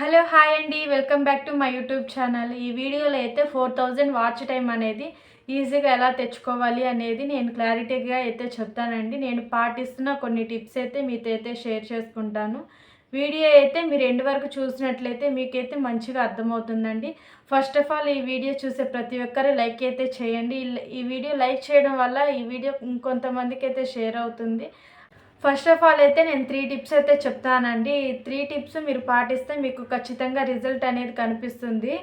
Hello hi అండి welcome back to my YouTube channel. ఈ వీడియోలో అయితే ఫోర్ థౌజండ్ వాచ్ టైం అనేది ఈజీగా ఎలా తెచ్చుకోవాలి అనేది నేను క్లారిటీగా అయితే చెప్తానండి. నేను పాటిస్తున్న కొన్ని టిప్స్ అయితే మీతో అయితే షేర్ చేసుకుంటాను. వీడియో అయితే మీరు ఎండ్ వరకు చూసినట్లయితే మీకైతే మంచిగా అర్థమవుతుందండి. ఫస్ట్ ఆఫ్ ఆల్ ఈ వీడియో చూసే ప్రతి ఒక్కరు లైక్ అయితే చేయండి. ఈ- ఈ వీడియో లైక్ చేయడం వల్ల ఈ వీడియో ఇంకొంతమందికి అయితే షేర్ అవుతుంది. ఫస్ట్ ఆఫ్ ఆల్ అయితే నేను త్రీ టిప్స్ అయితే చెప్తానండి. ఈ త్రీ టిప్స్ మీరు పాటిస్తే మీకు ఖచ్చితంగా రిజల్ట్ అనేది కనిపిస్తుంది.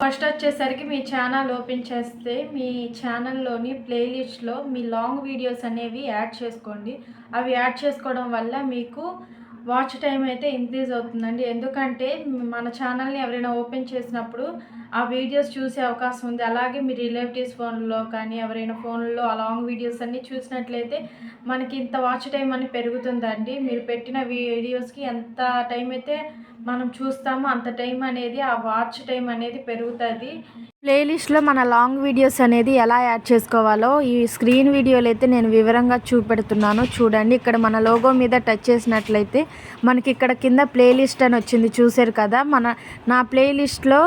ఫస్ట్ వచ్చేసరికి మీ ఛానల్ ఓపెన్ చేస్తే మీ ఛానల్లోని ప్లేలిస్ట్లో మీ లాంగ్ వీడియోస్ అనేవి యాడ్ చేసుకోండి. అవి యాడ్ చేసుకోవడం వల్ల మీకు వాచ్ టైం అయితే ఇంక్రీజ్ అవుతుందండి. ఎందుకంటే మన ఛానల్ని ఎవరైనా ఓపెన్ చేసినప్పుడు ఆ వీడియోస్ చూసే అవకాశం ఉంది. అలాగే మీ రిలేటివ్స్ ఫోన్లో కానీ ఎవరైనా ఫోన్లో ఆ లాంగ్ వీడియోస్ అన్నీ చూసినట్లయితే మనకి ఇంత వాచ్ టైం అని పెరుగుతుందండి. మీరు పెట్టిన వీడియోస్కి ఎంత టైం అయితే మనం చూస్తామో అంత టైం అనేది ఆ వాచ్ టైం అనేది పెరుగుతుంది. ప్లేలిస్ట్లో మన లాంగ్ వీడియోస్ అనేది ఎలా యాడ్ చేసుకోవాలో ఈ స్క్రీన్ వీడియోలు అయితే నేను వివరంగా చూపెడుతున్నాను. చూడండి ఇక్కడ మన లోగో మీద టచ్ చేసినట్లయితే మనకి ఇక్కడ కింద ప్లేలిస్ట్ అని వచ్చింది చూసారు కదా? మన నా ప్లేలిస్ట్లో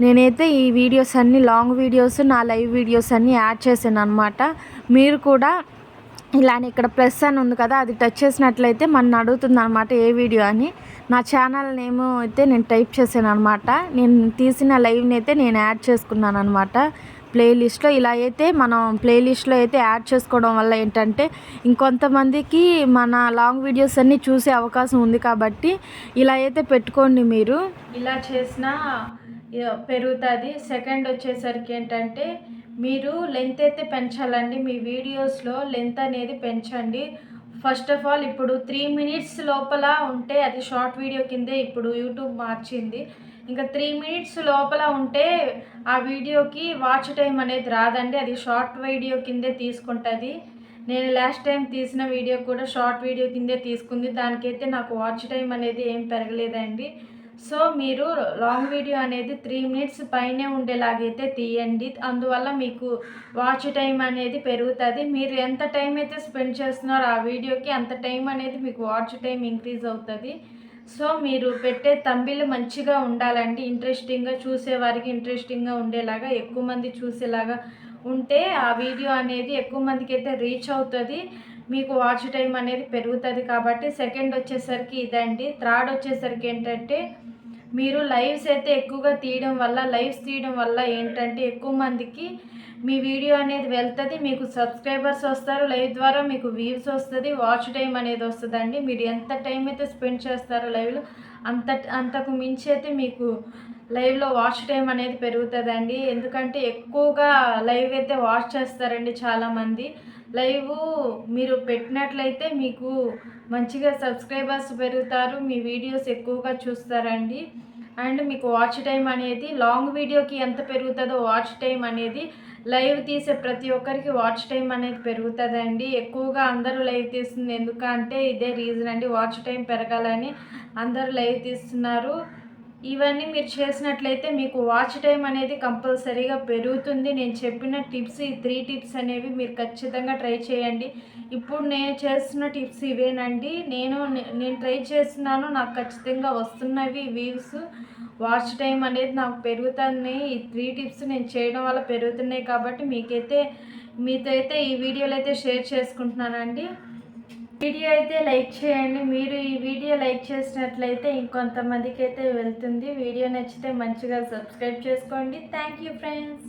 నేనైతే ఈ వీడియోస్ అన్ని లాంగ్ వీడియోస్ నా లైవ్ వీడియోస్ అన్నీ యాడ్ చేశాను అనమాట మీరు కూడా ఇలానే ఇక్కడ ప్లస్ అని ఉంది కదా అది టచ్ చేసినట్లయితే మన అడుగుతుంది అనమాట ఏ వీడియో అని. నా ఛానల్ నేమ్ అయితే నేను టైప్ చేశాను అనమాట నేను తీసిన లైవ్ని అయితే నేను యాడ్ చేసుకున్నాను అనమాట ప్లేలిస్ట్లో ఇలా అయితే మనం ప్లేలిస్ట్లో అయితే యాడ్ చేసుకోవడం వల్ల ఏంటంటే ఇంకొంతమందికి మన లాంగ్ వీడియోస్ అన్నీ చూసే అవకాశం ఉంది కాబట్టి ఇలా అయితే పెట్టుకోండి మీరు. ఇలా చేసిన పెరుగుతుంది. సెకండ్ వచ్చేసరికి ఏంటంటే మీరు లెంత్ అయితే పెంచాలండి. మీ వీడియోస్లో లెంత్ అనేది పెంచండి. ఫస్ట్ ఆఫ్ ఆల్ ఇప్పుడు త్రీ మినిట్స్ లోపల ఉంటే అది షార్ట్ వీడియో కిందే ఇప్పుడు యూట్యూబ్ మార్చింది. ఇంకా త్రీ మినిట్స్ లోపల ఉంటే ఆ వీడియోకి వాచ్ టైం అనేది రాదండి. అది షార్ట్ వీడియో కిందే తీసుకుంటుంది. నేను లాస్ట్ టైం తీసిన వీడియో కూడా షార్ట్ వీడియో కిందే తీసుకుంది. దానికైతే నాకు వాచ్ టైం అనేది ఏం పెరగలేదండి. సో మీరు లాంగ్ వీడియో అనేది త్రీ మినిట్స్ పైనే ఉండేలాగైతే తీయండి. అందువల్ల మీకు వాచ్ టైం అనేది పెరుగుతుంది. మీరు ఎంత టైం అయితే స్పెండ్ చేస్తున్నారో ఆ వీడియోకి అంత టైం అనేది మీకు వాచ్ టైం ఇంక్రీజ్ అవుతుంది. సో మీరు పెట్టే తంబిలు మంచిగా ఉండాలండి. ఇంట్రెస్టింగ్గా చూసేవారికి ఇంట్రెస్టింగ్గా ఉండేలాగా ఎక్కువ మంది చూసేలాగా ఉంటే ఆ వీడియో అనేది ఎక్కువ మందికి అయితే రీచ్ అవుతుంది. మీకు వాచ్ టైం అనేది పెరుగుతుంది కాబట్టి సెకండ్ వచ్చేసరికి ఇదండి. థర్డ్ వచ్చేసరికి ఏంటంటే మీరు లైవ్స్ అయితే ఎక్కువగా తీయడం వల్ల లైవ్స్ తీయడం వల్ల ఏంటంటే ఎక్కువ మందికి మీ వీడియో అనేది వెళ్తుంది మీకు సబ్స్క్రైబర్స్ వస్తారు లైవ్ ద్వారా మీకు వ్యూస్ వస్తుంది వాచ్ టైం అనేది వస్తుందండి. మీరు ఎంత టైం అయితే స్పెండ్ చేస్తారో లైవ్లో అంత అంతకు మించి అయితే మీకు లైవ్లో వాచ్ టైం అనేది పెరుగుతుందండి. ఎందుకంటే ఎక్కువగా లైవ్ అయితే వాచ్ చేస్తారండి చాలామంది. లైవ్ మీరు పెట్టినట్లయితే మీకు మంచిగా సబ్స్క్రైబర్స్ పెరుగుతారు మీ వీడియోస్ ఎక్కువగా చూస్తారండి. అండ్ మీకు వాచ్ టైం అనేది లాంగ్ వీడియోకి ఎంత పెరుగుతుందో వాచ్ టైం అనేది లైవ్ తీసే ప్రతి ఒక్కరికి వాచ్ టైం అనేది పెరుగుతుందండి. ఎక్కువగా అందరూ లైవ్ తీస్తుంది. ఎందుకంటే ఇదే రీజన్ అండి వాచ్ టైం పెరగాలని అందరూ లైవ్ తీస్తున్నారు. ఇవన్నీ మీరు చేసినట్లయితే మీకు వాచ్ టైం అనేది కంపల్సరీగా పెరుగుతుంది. నేను చెప్పిన టిప్స్ ఈ త్రీ టిప్స్ అనేవి మీరు ఖచ్చితంగా ట్రై చేయండి. ఇప్పుడు నేను చేస్తున్న టిప్స్ ఇవేనండి. నేను నేను ట్రై చేస్తున్నాను. నాకు ఖచ్చితంగా వస్తున్నవి వ్యూస్ వాచ్ టైం అనేది నాకు పెరుగుతున్నాయి ఈ త్రీ టిప్స్ నేను చేయడం వల్ల పెరుగుతున్నాయి కాబట్టి మీకైతే మీతో అయితే ఈ వీడియోలు అయితే షేర్ చేసుకుంటున్నానండి. వీడియో అయితే లైక్ చేయండి. మీరు ఈ వీడియో లైక్ చేసినట్లయితే ఇంకొంతమందికి అయితే వెళ్తుంది. వీడియో నచ్చితే మంచిగా సబ్స్క్రైబ్ చేసుకోండి. Thank you friends.